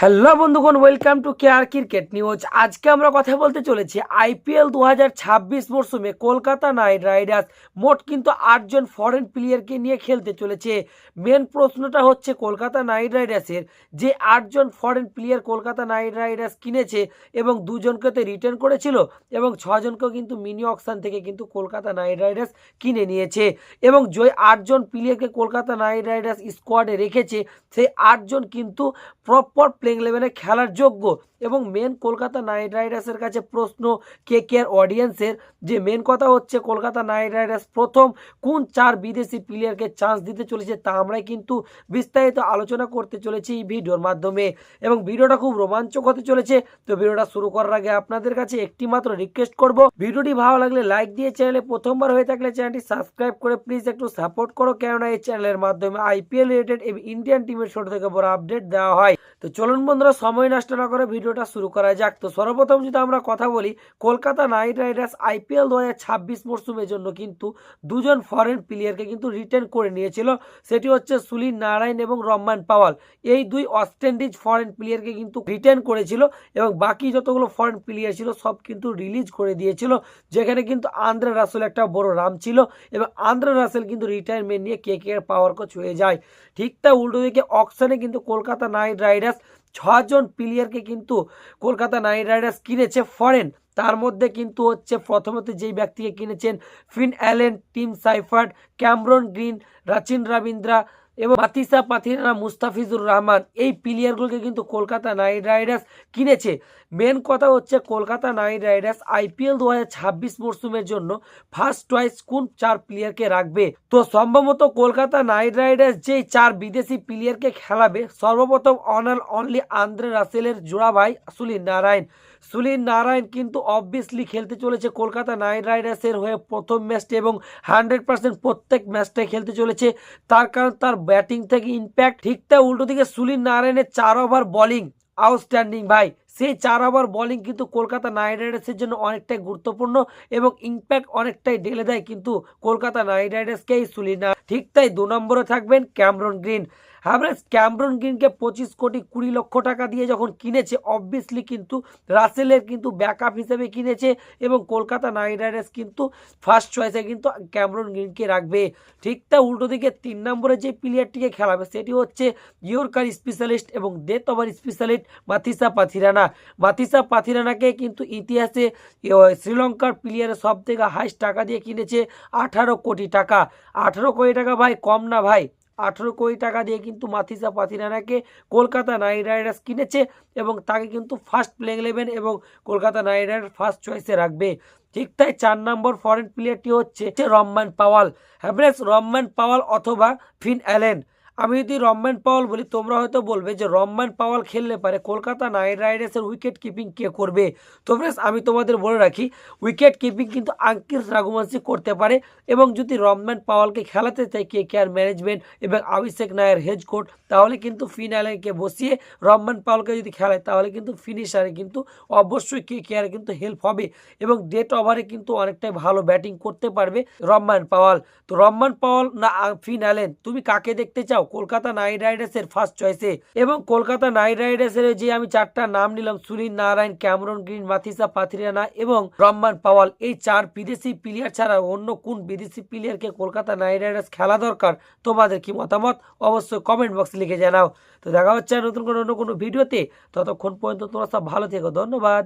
Hello বন্ধুগণ welcome to care cricket news আজকে আমরা কথা বলতে চলেছি আইপিএল দু হাজার ছাব্বিশ মরশুমে কলকাতা নাইট রাইডার্স। মোট কিন্তু আটজন ফরেন প্লেয়ারকে নিয়ে খেলতে চলেছে। মেন প্রশ্নটা হচ্ছে কলকাতা নাইট রাইডার্সের যে আটজন foreign player Kolkata Knight Riders কিনেছে এবং দুজনকে তো রিটার্ন করেছিল এবং ছজনকেও কিন্তু মিনি অকশান থেকে কিন্তু কলকাতা নাইট রাইডার্স কিনে নিয়েছে এবং যে আটজন প্লেয়ারকে কলকাতা নাইট রাইডার্স স্কোয়াডে রেখেছে, সেই আটজন কিন্তু প্রপার প্লেইং ইলেভেনে খেলার যোগ্য এবং মেন কলকাতা নাইট রাইডার্সের কাছে প্রশ্ন, কে কে অডিয়েন্সের যে মেন কথা হচ্ছে, কলকাতা নাইট রাইডার্স প্রথম কোন চার বিদেশি প্লেয়ারকে চান্স দিতে চলেছে তা আমরাই কিন্তু বিস্তারিত আলোচনা করতে চলেছি এই ভিডিওর মাধ্যমে। এবং ভিডিওটা খুব রোমাঞ্চক হতে চলেছে, তো ভিডিওটা শুরু করার আগে আপনাদের কাছে একটি মাত্র রিকোয়েস্ট করব। ভিডিওটি ভালো লাগলে লাইক দিয়ে চ্যানেলে প্রথমবার হয়ে থাকলে চ্যানেলটি সাবস্ক্রাইব করে প্লিজ একটু সাপোর্ট করো, কেননা এই চ্যানেলের মাধ্যমে আইপিএল রিলেটেড ইন্ডিয়ান টিমের ছোট থেকে বড় আপডেট দেওয়া হয়। তো চলুন বন্ধুরা, সময় নষ্ট না করে ভিডিওটা শুরু করা যাক। তো সর্বপ্রথম যদি আমরা কথা বলি, কলকাতা নাইট রাইডার্স আইপিএল দু হাজার ছাব্বিশ মরশুমের জন্য কিন্তু দুজন ফরেন প্লেয়ারকে কিন্তু রিটার্ন করে নিয়েছিল। সেটি হচ্ছে সুনীল নারায়ণ এবং রহমান পাওয়াল। এই দুই ওয়েস্ট ইন্ডিজ ফরেন প্লেয়ারকে কিন্তু রিটার্ন করেছিল এবং বাকি যতগুলো ফরেন প্লেয়ার ছিল সব কিন্তু রিলিজ করে দিয়েছিল, যেখানে কিন্তু আন্দ্রে রাসেল একটা বড় রাম ছিল এবং আন্দ্রে রাসেল কিন্তু রিটায়ারমেন্ট নিয়ে কে কে পাওয়ার পাওয়ারকে ছুঁয়ে যায়। ঠিক তা উল্টো দিকে অকশনে কিন্তু কলকাতা নাইট রাইডার্স ছজন প্লেয়ারকে কিন্তু কলকাতা নাইট রাইডার্স কিনেছে ফরেন তার মধ্যে কিন্তু হচ্ছে প্রথমত যেই ব্যক্তিকে কিনেছেন Finn Allen, Tim Seifert, Cameron Green, Rachin Ravindra এবং মাতিসা পাথিরা মুস্তাফিজুর রহমান, এই প্লেয়ারগুলোকে কিন্তু কলকাতা নাইট রাইডার্স কিনেছে। মেন কথা হচ্ছে কলকাতা নাইট রাইডার্স আইপিএল দু মরশুমের জন্য ফার্স্ট চয়েস কোন চার প্লেয়ারকে রাখবে? তো সম্ভবত কলকাতা নাইট রাইডার্স যেই চার বিদেশি প্লেয়ারকে খেলাবে, সর্বপ্রথম অনাল অনলি আন্দ্রে রাসেলের জোড়া ভাই সুনীল নারায়ণ। সুনীল নারায়ণ কিন্তু অবভিয়াসলি খেলতে চলেছে কলকাতা নাইট রাইডার্সের হয়ে প্রথম ম্যাচটি এবং হান্ড্রেড পার্সেন্ট প্রত্যেক ম্যাচটাই খেলতে চলেছে। তার কারণ তার ব্যাটিং থেকে ইম্প্যাক্ট ঠিকটা উল্টো দিকে সুনীল নারায়ণের চার ওভার বলিং আউটস্ট্যান্ডিং ভাই। সেই চার ওভার বোলিং কিন্তু কলকাতা নাইট রাইডার্সের জন্য অনেকটাই গুরুত্বপূর্ণ এবং ইম্প্যাক্ট অনেকটাই ঢেলে দেয় কিন্তু কলকাতা নাইট রাইডার্সকেই এই সুনীল না ঠিক তাই দু নম্বরে থাকবেন ক্যামরন গ্রিন। হ্যাভরেজ ক্যামরন গ্রিনকে পঁচিশ কোটি কুড়ি লক্ষ টাকা দিয়ে যখন কিনেছে অবভিয়াসলি কিন্তু রাসেলের কিন্তু ব্যাকআপ হিসেবে কিনেছে এবং কলকাতা নাইট রাইডার্স কিন্তু ফার্স্ট চয়েসে কিন্তু ক্যামরন গ্রিনকে রাখবে। ঠিক তা উল্টো দিকে তিন নম্বরে যে প্লেয়ারটিকে খেলাবে, সেটি হচ্ছে ইয়র্কার স্পেশালিস্ট এবং death over specialist Matheesha Pathirana. Matheesha পাথিরানাকে কিন্তু ইতিহাসে শ্রীলঙ্কার প্লেয়ারের সব থেকে হাইস্ট টাকা দিয়ে কিনেছে আঠারো কোটি টাকা। আঠারো কোটি টাকা ভাই, কম না ভাই। আঠেরো কোটি টাকা দিয়ে কিন্তু মাথিসা পাথিরানাকে কলকাতা নাইট রাইডার্স কিনেছে এবং তাকে কিন্তু ফার্স্ট প্লেইং ইলেভেন এবং কলকাতা নাইট রাইডার্স ফার্স্ট চয়েসে রাখবে। ঠিক তাই চার নম্বর ফরেন প্লেয়ারটি হচ্ছে রহমান পাওয়াল। হ্যাভরেজ রহমান পাওয়াল অথবা ফিন অ্যালেন। আমি যদি রহমান পাওয়াল বলি, তোমরা হয়তো বলবে যে রহমান পাওয়াল খেললে পারে। কলকাতা নাইট রাইডার্সের উইকেট কিপিং কে করবে? তো ফ্রেন্ডস আমি তোমাদের বলে রাখি উইকেট কিপিং কিন্তু আঙ্কির রাঘুবংশী করতে পারে এবং যদি রহমান পাওয়ালকে খেলাতে চাই কে কে আর ম্যানেজমেন্ট এবং অভিষেক নায়ের হেজ কোর্ট তাহলে কিন্তু ফিনালেকে বসিয়ে রহমান পাওয়ালকে যদি খেলায়, তাহলে কিন্তু ফিনিশারে কিন্তু অবশ্যই কে কে আর কিন্তু হেল্প হবে এবং ডেট ওভারে কিন্তু অনেকটাই ভালো ব্যাটিং করতে পারবে রহমান পাওয়াল। তো রহমান পাওয়াল না ফিন অ্যালেন তুমি কাকে দেখতে চাও? কলকাতা নাইট রাইডার্সের ফার্স্ট চয়েসে এবং কলকাতা নাইট রাইডার্সের যে আমি চারটা নাম নিলাম, সুনীল নারায়ণ, ক্যামরন গ্রিন মাথিসা পাথিরানা এবং রহমান পাওয়াল। এই চার বিদেশি প্লেয়ার ছাড়া অন্য কোন বিদেশি প্লেয়ারকে কলকাতা নাইট রাইডার্স খেলা দরকার? তোমাদের কি মতামত? অবশ্যই কমেন্ট বক্সে লিখে জানাও। তো দেখা হচ্ছে নতুন কোনো অন্য কোনো ভিডিওতে। ততক্ষণ পর্যন্ত তোমরা সব ভালো থেকো। ধন্যবাদ।